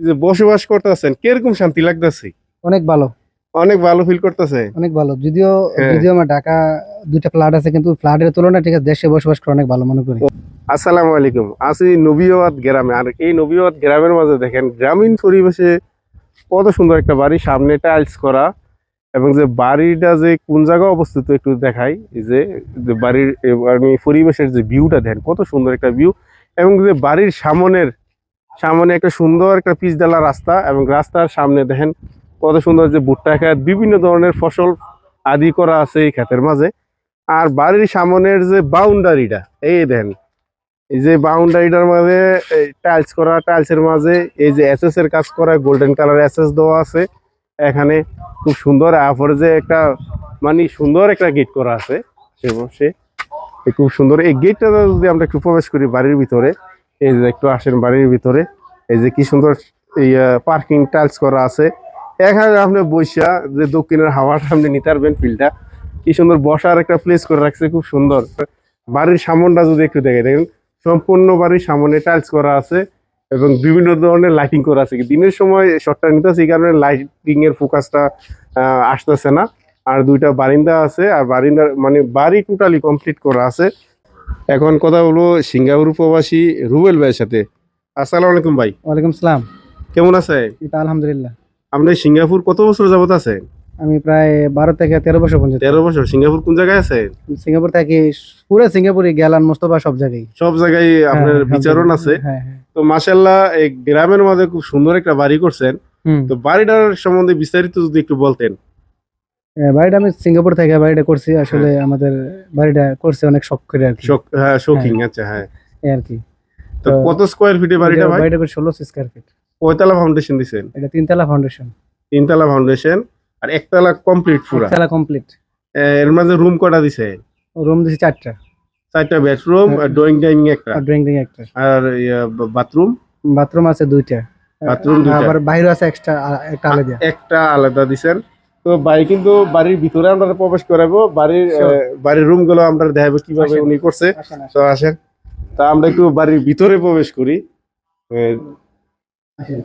যে বসবাস করতেছেন কীরকম শান্তি লাগতেছে? অনেক ভালো। অনেক ভালো ফিল করতেছে? অনেক ভালো। যদিও হ্যাঁ। যদিও আমার ঢাকা দুইটা ফ্ল্যাট আছে কিন্তু ফ্ল্যাটের তুলনায় ঠিক আছে দেশে বসবাস করে অনেক ভালো মনে করি। আসসালামু আলাইকুম। আছি নবীবাদ গ্রামে। আর এই নবীবাদ গ্রামের মাঝে দেখেন গ্রামীণ পরিবেশে কত সুন্দর একটা বাড়ি সামনে টাইলস করা এবং যে বাড়িটা যে কোন জায়গায় অবস্থিত একটু দেখাই। যে বাড়ির আমি পরিবেশের যে ভিউটা দেখেন কত সুন্দর একটা ভিউ এবং যে বাড়ির সামনের সামনে একটা সুন্দর একটা পিচডালা রাস্তা এবং রাস্তার সামনে দেখেন কত সুন্দর যে ভুট্টা ক্ষেত বিভিন্ন ধরনের ফসল আদি করা আছে এই ক্ষেতের মাঝে। আর বাড়ির সামনের যে বাউন্ডারিটা, এই দেখেন, এই যে বাউন্ডারিটার মাঝে টাইলস করা, টাইলসের মাঝে এই যে এস এর কাজ করা, গোল্ডেন কালার এসএস দেওয়া আছে। এখানে খুব সুন্দর আপরে যে একটা মানে সুন্দর একটা গেট করা আছে। সে খুব সুন্দর। এই গেটটা যদি আমরা একটু প্রবেশ করি বাড়ির ভিতরে এই যে একটু আসেন বাড়ির ভিতরে, এই যে কি সুন্দর এই পার্কিং টাইলস করা আছে। এখানে আপনি বৈশা যে দক্ষিণের হাওয়াটা আপনি নিতে পারবেন ফিল্ডটা কি সুন্দর বসার একটা প্লেস করে রাখছে, খুব সুন্দর। বাড়ির সামনটা যদি একটু দেখে দেখেন, সম্পূর্ণ বাড়ির সামনে টাইলস করা আছে এবং বিভিন্ন ধরনের লাইটিং করা আছে। দিনের সময় শর্টটা নিতেছে, এই কারণে লাইটিং এর ফোকাসটা আসতেছে না। আর দুইটা বারিন্দা আছে, আর বারিন্দার মানে বাড়ি টোটালি কমপ্লিট করা আছে। এখন কথা বলব সিঙ্গাপুর প্রবাসী রুবেল ভাইয়ের সাথে। আসসালামু আলাইকুম ভাই। ওয়ালাইকুম সালাম। কেমন আছে এটা আলহামদুলিল্লাহ। আপনি সিঙ্গাপুর কত বছর যাবত আছে আমি প্রায় বারো থেকে তেরো বছর পর্যন্ত। তেরো বছর। সিঙ্গাপুর কোন জায়গায় আছে সিঙ্গাপুর থাকি পুরো সিঙ্গাপুরে গেলান মোস্তফা সব জায়গায়। সব জায়গায় আপনার হ্যাঁ, বিচারণ আছে। হ্যাঁ হ্যাঁ। তো মাসাল্লাহ এই গ্রামের মধ্যে খুব সুন্দর একটা বাড়ি করছেন। তো বাড়িটার সম্বন্ধে বিস্তারিত যদি একটু বলতেন। বাড়িটা আমি সিঙ্গাপুর থেকে বাড়িটা করছি। আসলে আমাদের বাড়িটা করছে অনেক শখ করে আর কি। শোক- হ্যাঁ শোকিং আচ্ছা হ্যাঁ। আর কি। তো কত স্কোয়ার ফিটে বাড়িটা ভাই? বাড়িটা করে ষোলো স্কোয়ার ফিট কয়তলা ফাউন্ডেশন দিছেন? এটা তিনতলা ফাউন্ডেশন তিনতলা ফাউন্ডেশন আর একতলা কমপ্লিট পুরা? একতলা কমপ্লিট এর মাঝে রুম কটা দিছে? রুম দিছি চারটা। চারটা বেডরুম হ্যাঁ। আর ড্রয়িং ডাইনিং একটা? আর ড্রয়িং রুম একটা। আর বাথরুম বাথরুম আছে দুইটা। বাথরুম দুইটা। আবার বাইরে আছে এক্সট্রা একটা আলাদা। একটা আলাদা দিছেন। তো বাড়ি কিন্তু বাড়ির ভিতরে আমরা প্রবেশ করাবো বাড়ির বাড়ির রুমগুলো আমরা দেখাবো কীভাবে। উনি করছে। তো আসেন। তা আমরা একটু বাড়ির ভিতরে প্রবেশ করি।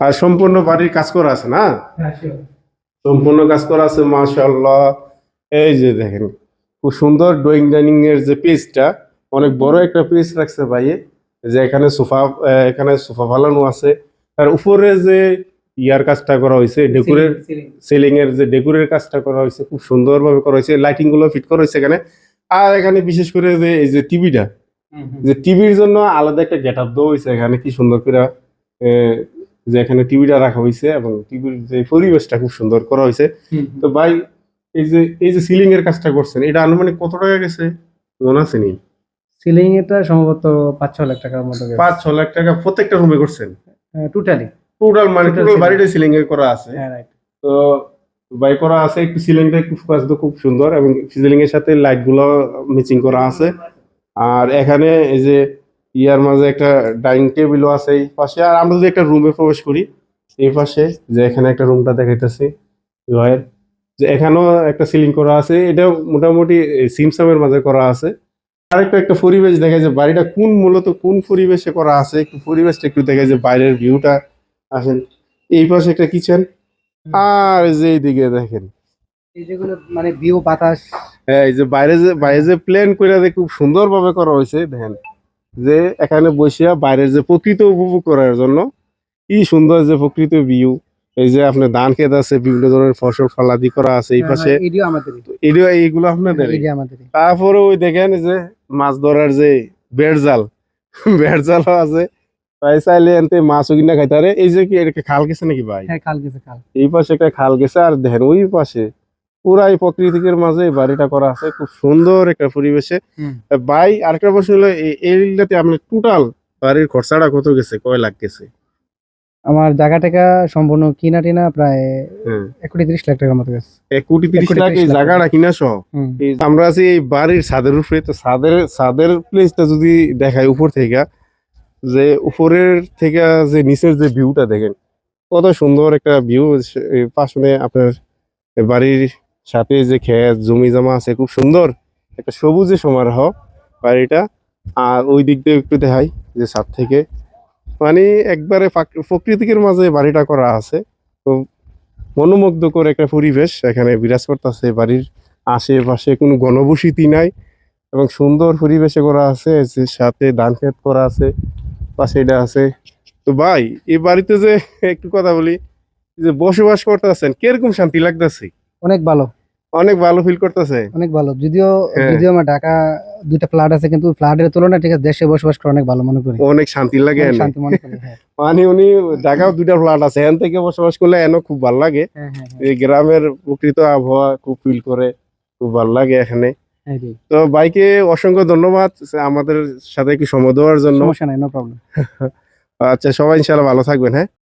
আর সম্পূর্ণ বাড়ির কাজ করা আছে না? হ্যাঁ, সম্পূর্ণ কাজ করা আছে মাশাআল্লাহ। এই যে দেখেন খুব সুন্দর ড্রয়িং ডাইনিং এর যে পেজটা অনেক বড় একটা পেজ রাখছে ভাইয়ে। যে এখানে সোফা এখানে সোফা ফালানো আছে। আর উপরে যে ইয়ার কাজটা করা হয়েছে ডেকোরের. সিলিং এর যে ডেকোরের কাজটা করা হয়েছে খুব সুন্দরভাবে করা হয়েছে লাইটিংগুলো ফিট করা হয়েছে এখানে। আর এখানে বিশেষ করে যে এই যে টিভিটা। যে টিভির জন্য আলাদা একটা গেট আপ দেওয়া হয়েছে এখানে কি সুন্দর করে যে এখানে টিভিটা রাখা হয়েছে এবং টিভির যে পরিবেশটা খুব সুন্দর করা হয়েছে। তো ভাই এই যে এই যে সিলিং এর কাজটা করছেন এটা আনুমানিক কত টাকা গেছে? মনে আছে নি? সিলিং এটা সম্ভবত পাঁচ ছ লাখ টাকার মতো পাঁচ ছ লাখ টাকা প্রত্যেকটা রুমে করছেন? টোটালি টোটাল মানে টোটাল বাড়িটা সিলিং এর করা আছে। হ্যাঁ রাইট তো বাই করা আছে একটু সিলিংটা একটু ফোকাস খুব সুন্দর এবং সিলিং এর সাথে লাইটগুলো ম্যাচিং করা আছে। আর এখানে এই যে ইয়ার মাঝে একটা ডাইনিং টেবিলও আছে এই পাশে। আর আমরা যদি একটা রুমে প্রবেশ করি এই পাশে যে এখানে একটা রুমটা দেখাইতেছি রয়ের যে এখানেও একটা সিলিং করা আছে। এটা মোটামুটি সিমসামের মাঝে করা আছে। আরেকটা একটা পরিবেশ দেখা যায় বাড়িটা কোন মূলত কোন পরিবেশে করা আছে একটু পরিবেশটা একটু দেখা যায় বাইরের ভিউটা আসেন। এই পাশে একটা কিচেন আর যে এইদিকে দেখেন। এই যেগুলো মানে ভিউ বাতাস। হ্যাঁ, এই যে বাইরে যে বাইরে যে প্ল্যান করে যে খুব সুন্দর ভাবে করা হয়েছে দেখেন। যে এখানে বসিয়া বাইরের যে প্রকৃত উপভোগ করার জন্য কি সুন্দর যে প্রকৃত ভিউ এই যে আপনার ধান ক্ষেত আছে বিভিন্ন ধরনের ফসল ফলাদি করা আছে এই পাশে। এডিও আমাদের এইগুলো আপনাদের? তারপরে ওই দেখেন যে মাছ ধরার যে বেড় জাল বেড় জালও আছে। তাই চাইলে এনতে মাছও কিনা খাইতে এই যে কি এটা খাল গেছে নাকি ভাই? হ্যাঁ খাল গেছে খাল। এই পাশে একটা খাল গেছে আর দেখেন ওই পাশে পুরা এই প্রকৃতিকের মাঝে বাড়িটা করা আছে খুব সুন্দর একটা পরিবেশে। ভাই আরেকটা প্রশ্ন হলো এইটাতে আপনার টোটাল বাড়ির খরচাটা কত গেছে কয় লাখ গেছে? আমার জায়গা টাকা সম্পূর্ণ কিনা টিনা প্রায় এক কোটি তিরিশ লাখ টাকার মতো গেছে। এক কোটি তিরিশ লাখ এই 30 জায়গাটা কিনা সহ? আমরা আছি এই বাড়ির ছাদের উপরে তো ছাদের ছাদের প্লেসটা যদি দেখায় উপর থেকে যে উপরের থেকে যে নিচের যে ভিউটা দেখেন, কত সুন্দর একটা ভিউ পাশনে আপনার বাড়ির সাথে যে খেত জমি জমা আছে, খুব সুন্দর একটা সবুজে সমারোহ বাড়িটা। আর ওই দিক দিয়ে একটু দেখাই যে ছাদ থেকে। মানে একবারে প্রকৃতিকের মাঝে বাড়িটা করা আছে। তো মনোমুগ্ধকর একটা পরিবেশ এখানে বিরাজ করতেছে বাড়ির আশেপাশে, কোনো ঘনবসতি নাই এবং সুন্দর পরিবেশে করা আছে সাথে ধান ক্ষেত করা আছে। পাশে এটা আছে। তো ভাই এই বাড়িতে যে একটু কথা বলি যে বসবাস করতেছেন কীরকম শান্তি লাগতেছে? অনেক ভালো। অনেক ভালো ফিল করতেছে? অনেক ভালো। যদিও হ্যাঁ। যদিও আমার ঢাকা দুইটা ফ্ল্যাট আছে কিন্তু ফ্ল্যাটের তুলনায় ঠিক আছে দেশে বসবাস করে অনেক ভালো মনে করি। অনেক শান্তি লাগে শান্তি মনে করি হ্যাঁ। মানে উনি ঢাকাও দুইটা ফ্ল্যাট আছে এখান থেকে বসবাস করলে এনে খুব ভালো লাগে। হ্যাঁ এই গ্রামের প্রকৃত আবহাওয়া খুব ফিল করে খুব ভালো লাগে এখানে। তো ভাইকে অসংখ্য ধন্যবাদ আমাদের সাথে একটু সময় দেওয়ার জন্য। সমস্যা নাই নো প্রবলেম আচ্ছা সবাই ইনশাল্লাহ ভালো থাকবেন হ্যাঁ?